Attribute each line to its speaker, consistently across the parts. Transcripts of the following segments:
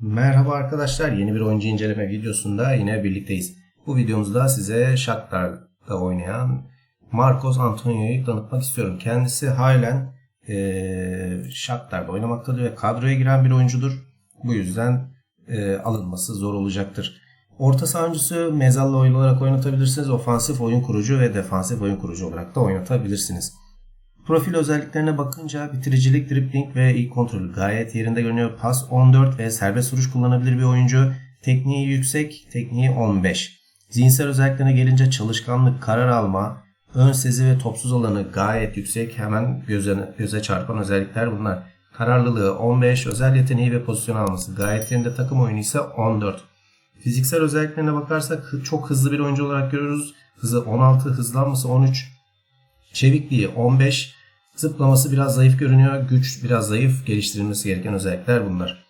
Speaker 1: Merhaba arkadaşlar, yeni bir oyuncu inceleme videosunda yine birlikteyiz. Bu videomuzda size Shakhtar'da oynayan Marcos Antonio'yu tanıtmak istiyorum. Kendisi halen e, Shakhtar'da oynamaktadır ve kadroya giren bir oyuncudur. Bu yüzden e, alınması zor olacaktır. Orta saha oyuncusu mezallı oyun olarak oynatabilirsiniz. Ofansif oyun kurucu ve defansif oyun kurucu olarak da oynatabilirsiniz. Profil özelliklerine bakınca bitiricilik, dribbling ve iyi kontrolü gayet yerinde görünüyor. Pas 14 ve serbest vuruş kullanabilir bir oyuncu. Tekniği yüksek, tekniği 15. Zihinsel özelliklerine gelince çalışkanlık, karar alma, ön sezi ve topsuz alanı gayet yüksek. Hemen göze, göze çarpan özellikler bunlar. Kararlılığı 15, özel yeteneği ve pozisyon alması gayet yerinde takım oyunu ise 14. Fiziksel özelliklerine bakarsak çok hızlı bir oyuncu olarak görüyoruz. Hızı 16, hızlanması 13, çevikliği 15, zıplaması biraz zayıf görünüyor. Güç biraz zayıf, geliştirilmesi gereken özellikler bunlar.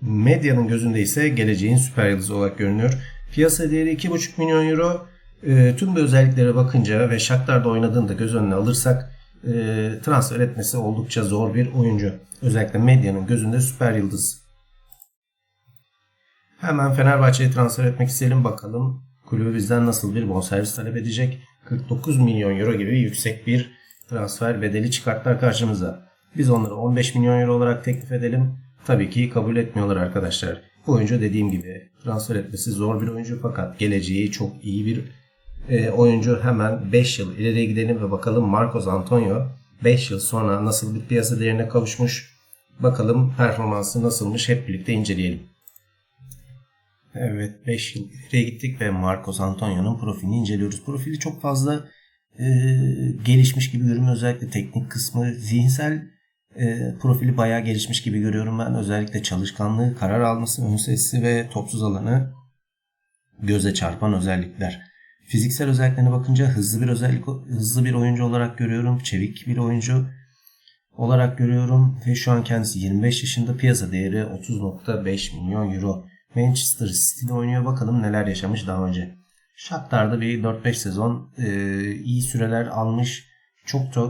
Speaker 1: Medyanın gözünde ise geleceğin süper yıldızı olarak görünüyor. Piyasa değeri 2,5 milyon euro. E, tüm bu özelliklere bakınca ve Shakhtar'da oynadığını da göz önüne alırsak e, transfer etmesi oldukça zor bir oyuncu. Özellikle medyanın gözünde süper yıldız. Hemen Fenerbahçe'ye transfer etmek isteyelim bakalım. Kulübü bizden nasıl bir bonservis talep edecek? 49 milyon euro gibi yüksek bir transfer bedeli çıkarttılar karşımıza. Biz onları 15 milyon euro olarak teklif edelim. Tabii ki kabul etmiyorlar arkadaşlar. Bu oyuncu dediğim gibi transfer etmesi zor bir oyuncu fakat geleceği çok iyi bir e, oyuncu. Hemen 5 yıl ileriye gidelim ve bakalım Marcos Antonio 5 yıl sonra nasıl bir piyasa değerine kavuşmuş. Bakalım performansı nasılmış hep birlikte inceleyelim. Evet 5 yıl ileriye gittik ve Marcos Antonio'nun profilini inceliyoruz. Profili çok fazla e, gelişmiş gibi görünüyor. Özellikle teknik kısmı, zihinsel e, profili bayağı gelişmiş gibi görüyorum ben. Özellikle çalışkanlığı, karar alması, ön sesi ve topsuz alanı göze çarpan özellikler. Fiziksel özelliklerine bakınca hızlı bir özellik, hızlı bir oyuncu olarak görüyorum. Çevik bir oyuncu olarak görüyorum ve şu an kendisi 25 yaşında piyasa değeri 30.5 milyon euro. Manchester City'de oynuyor bakalım neler yaşamış daha önce. Shakhtar'da bir 4-5 sezon e, iyi süreler almış. Çok da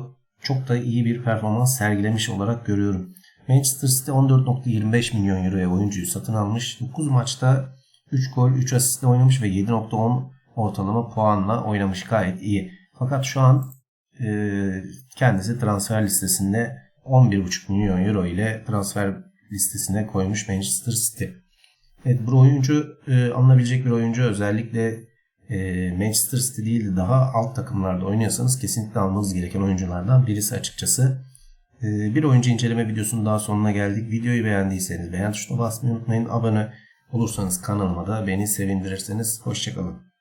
Speaker 1: çok da iyi bir performans sergilemiş olarak görüyorum. Manchester City 14.25 milyon euroya oyuncuyu satın almış. 9 maçta 3 gol 3 asistle oynamış ve 7.10 ortalama puanla oynamış gayet iyi. Fakat şu an e, kendisi transfer listesinde 11.5 milyon euro ile transfer listesine koymuş Manchester City. Evet bu oyuncu e, alınabilecek bir oyuncu özellikle e, Manchester City değil de daha alt takımlarda oynuyorsanız kesinlikle almanız gereken oyunculardan birisi açıkçası. E, bir oyuncu inceleme videosunun daha sonuna geldik. Videoyu beğendiyseniz beğen tuşuna basmayı unutmayın. Abone olursanız kanalıma da beni sevindirirseniz. Hoşçakalın.